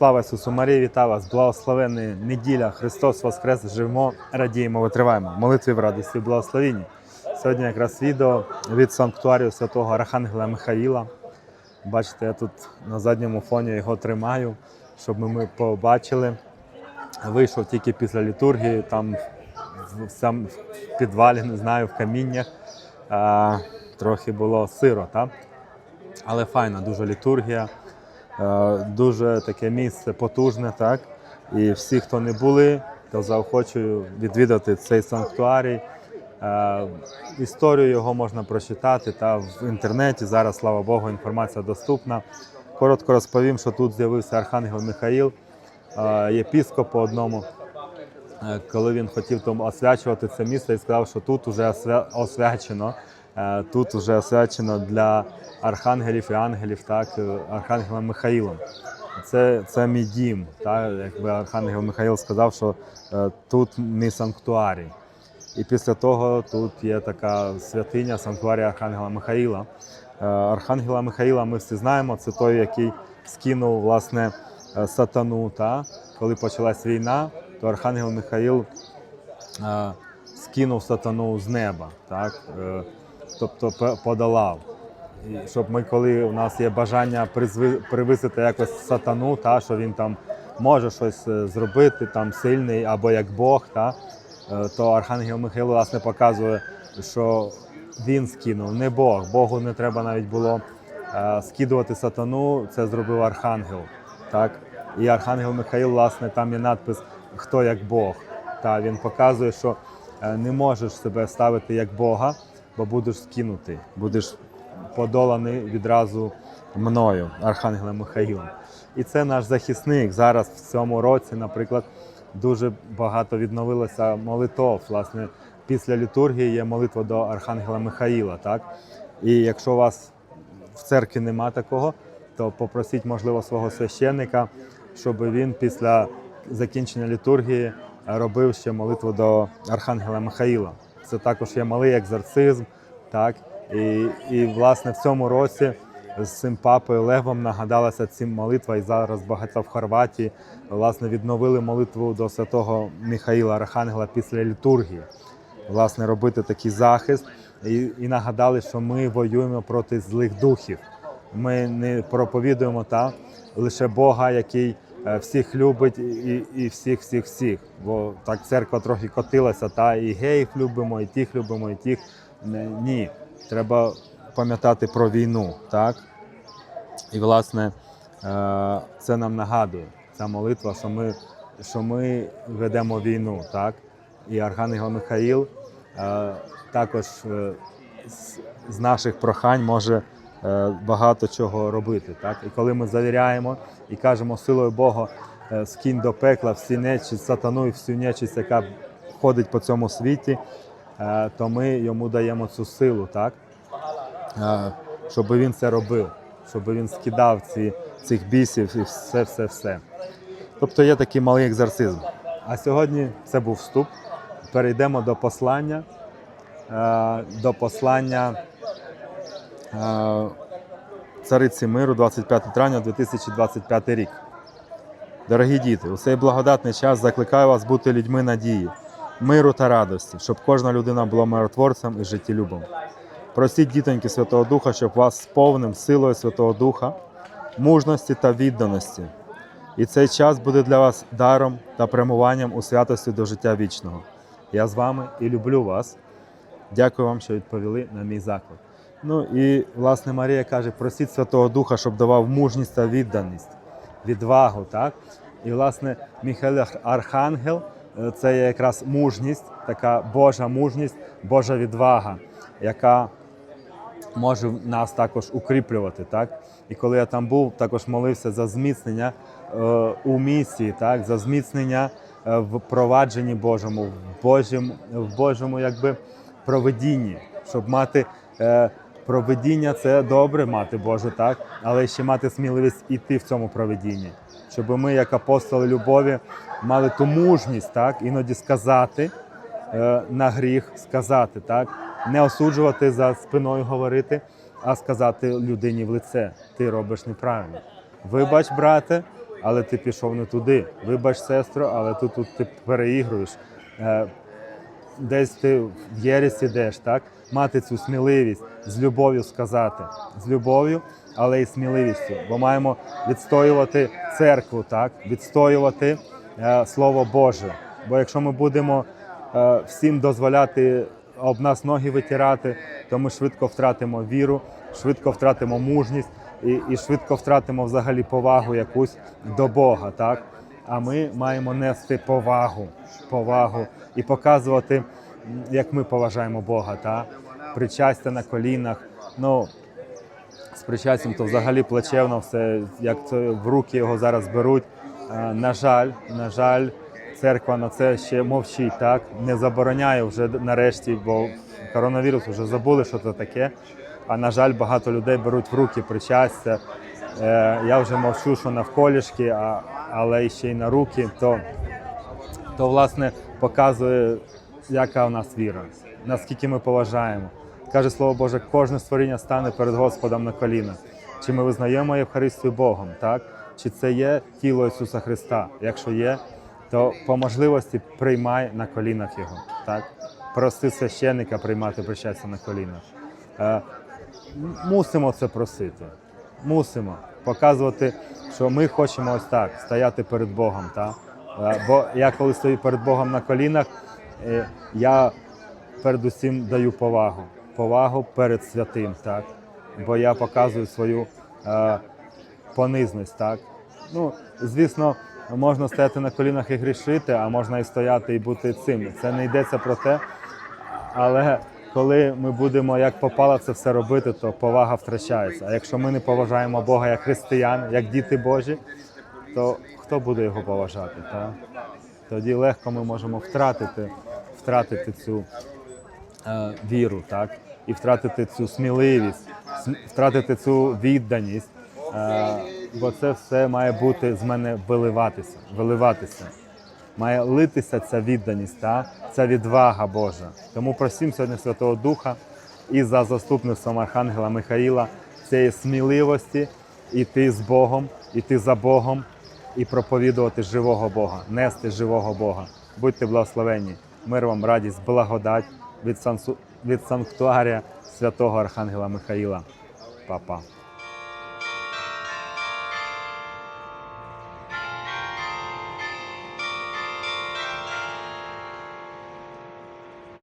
Слава Ісусу Марії, вітаю вас! Благословенна неділя! Христос Воскрес! Живемо, радіємо, витриваємо. Молитві в радості, в благословенні. Сьогодні якраз відео від санктуарію святого Архангела Михаїла. Бачите, я тут на задньому фоні його тримаю, щоб ми побачили. Вийшов тільки після літургії, там сам, в підвалі, не знаю, в каміннях. Трохи було сиро, так? але файна дуже літургія. Е, Дуже таке місце потужне, так? І всі, хто не були, то заохочую відвідати цей санктуарій. Е, Історію його можна прочитати та в інтернеті. Зараз, слава Богу, інформація доступна. Коротко розповім, що тут з'явився Архангел Михаїл, е, єпіскоп по одному. Коли він хотів освячувати це місце і сказав, що тут вже освя- освячено. Е, Тут вже освячено для архангелів і ангелів, так, е, архангелом Михаїлом. Це, це мій дім. Так, якби архангел Михаїл сказав, що е, тут мій санктуарій. І після того тут є така святиня санктуарія Архангела Михаїла. Архангела Михаїла ми всі знаємо, це той, який скинув власне сатану. Та? Коли почалась війна, то Архангел Михаїл скинув сатану з неба, так? Тобто подолав. І щоб ми, коли у нас є бажання привисити якось сатану, та, що він там може щось е, зробити, там сильний або як Бог, та, е, то Архангел Михайло власне показує, що він скинув, не Бог. Богу не треба навіть було е, скидувати сатану, це зробив Архангел. Так? І Архангел Михаїл, власне, там є надпис Хто як Бог. Та, він показує, що не можеш себе ставити як Бога, бо будеш скинутий, будеш подоланий відразу мною, Архангелем Михаїлом. І це наш захисник. Зараз в цьому році, наприклад, дуже багато відновилося молитов. Власне, після літургії є молитва до Архангела Михаїла. Так? І якщо у вас в церкві нема такого, то попросіть, можливо, свого священника, щоб він після закінчення літургії робив ще молитву до Архангела Михаїла. Це також є малий екзорцизм. Так? І, і власне в цьому році з цим папою Левом нагадалася ця молитва, і зараз багато в Хорватії власне відновили молитву до святого Михаїла Архангела після літургії. Власне, робити такий захист і, і нагадали, що ми воюємо проти злих духів. Ми не проповідуємо та лише Бога, який всіх любить і, і всіх, всіх, всіх. Бо так церква трохи котилася, та і геїв любимо, і тих любимо, і тих. Ні, треба пам'ятати про війну, так? І власне е, це нам нагадує ця молитва, що ми, що ми ведемо війну, так? І Архангел Михаїл е, також е, з, наших прохань може е, багато чого робити. Так? І коли ми завіряємо і кажемо силою Бога, е, скинь до пекла всі нечість, сатану і всю нечість, яка ходить по цьому світі, е, то ми йому даємо цю силу, так? Е, щоб він це робив, щоб він скидав ці, цих бісів і все, все, все. Тобто є такий малий екзорцизм. А сьогодні це був вступ. Перейдемо до послання. е, До послання е, цариці миру 25 травня 2025 рік. Дорогі діти, у цей благодатний час закликаю вас бути людьми надії, миру та радості, щоб кожна людина була миротворцем і життєлюбом. Просіть дітоньки Святого Духа, щоб вас сповнив силою Святого Духа, мужності та відданості. І цей час буде для вас даром та прямуванням у святості до життя вічного. Я з вами і люблю вас. Дякую вам, що відповіли на мій заклик. Ну і власне Марія каже: просіть Святого Духа, щоб давав мужність та відданість, відвагу. Так? І власне Михайло Архангел е, це є якраз мужність, така Божа мужність, Божа відвага, яка може нас також укріплювати. Так? І коли я там був, також молився за зміцнення е, у місії, так? за зміцнення е, в провадженні Божому, в Божому, в Божому якби, проведінні, щоб мати проведіння це добре мати Боже, так? але ще мати сміливість іти в цьому проведінні. Щоб ми, як апостоли любові, мали ту мужність, так? іноді сказати е, на гріх, сказати, так? не осуджувати за спиною говорити, а сказати людині в лице: ти робиш неправильно. Вибач, брате, але ти пішов не туди. Вибач, сестру, але тут, тут ти переігруєш. Е, Десь ти в єресі йдеш, так? Мати цю сміливість з любов'ю сказати, з любов'ю, але й сміливістю. Бо маємо відстоювати церкву, так? відстоювати е, Слово Боже. Бо якщо ми будемо е, всім дозволяти об нас ноги витирати, то ми швидко втратимо віру, швидко втратимо мужність і, і швидко втратимо взагалі повагу якусь до Бога. Так? А ми маємо нести повагу, повагу і показувати, як ми поважаємо Бога. Та? Причастя на колінах. Ну, з причастям то взагалі плачевно все, як це в руки його зараз беруть. На жаль, на жаль, церква на це ще мовчить, так не забороняє вже нарешті, бо коронавірус вже забули, що це таке. А на жаль, багато людей беруть в руки причастя. Е, Я вже мовчу, що навколішки, а, але ще й на руки, то, то власне показує, яка у нас віра, наскільки ми поважаємо. Каже Слово Боже, кожне створіння стане перед Господом на коліна. Чи ми визнаємо Євхаристію Богом, так? Чи це є тіло Ісуса Христа? Якщо є, то по можливості приймай на колінах Його. Так? Проси священника приймати причастя на колінах. Е, мусимо це просити. Мусимо показувати, що ми хочемо ось так стояти перед Богом. Так? Е, Бо я коли стою перед Богом на колінах, е, я передусім даю повагу. Повагу перед святим, так? Бо я показую свою е, понизність, так? Ну, звісно, можна стояти на колінах і грішити, а можна і стояти і бути цим. Це не йдеться про те. Але коли ми будемо як попало це все робити, то повага втрачається. А якщо ми не поважаємо Бога як християн, як діти Божі, то хто буде його поважати? Так? Тоді легко ми можемо втратити, втратити цю е, віру, так? І втратити цю сміливість, см- втратити цю відданість. Е, бо це все має бути з мене виливатися, виливатися. Має литися ця відданість, та? ця відвага Божа. Тому просім сьогодні Святого Духа і за заступництвом Архангела Михаїла цієї сміливості іти з Богом, іти за Богом і проповідувати живого Бога, нести живого Бога. Будьте благословенні. Мир вам, радість, благодать від, сансу... від санктуарія святого Архангела Михаїла. Па-па.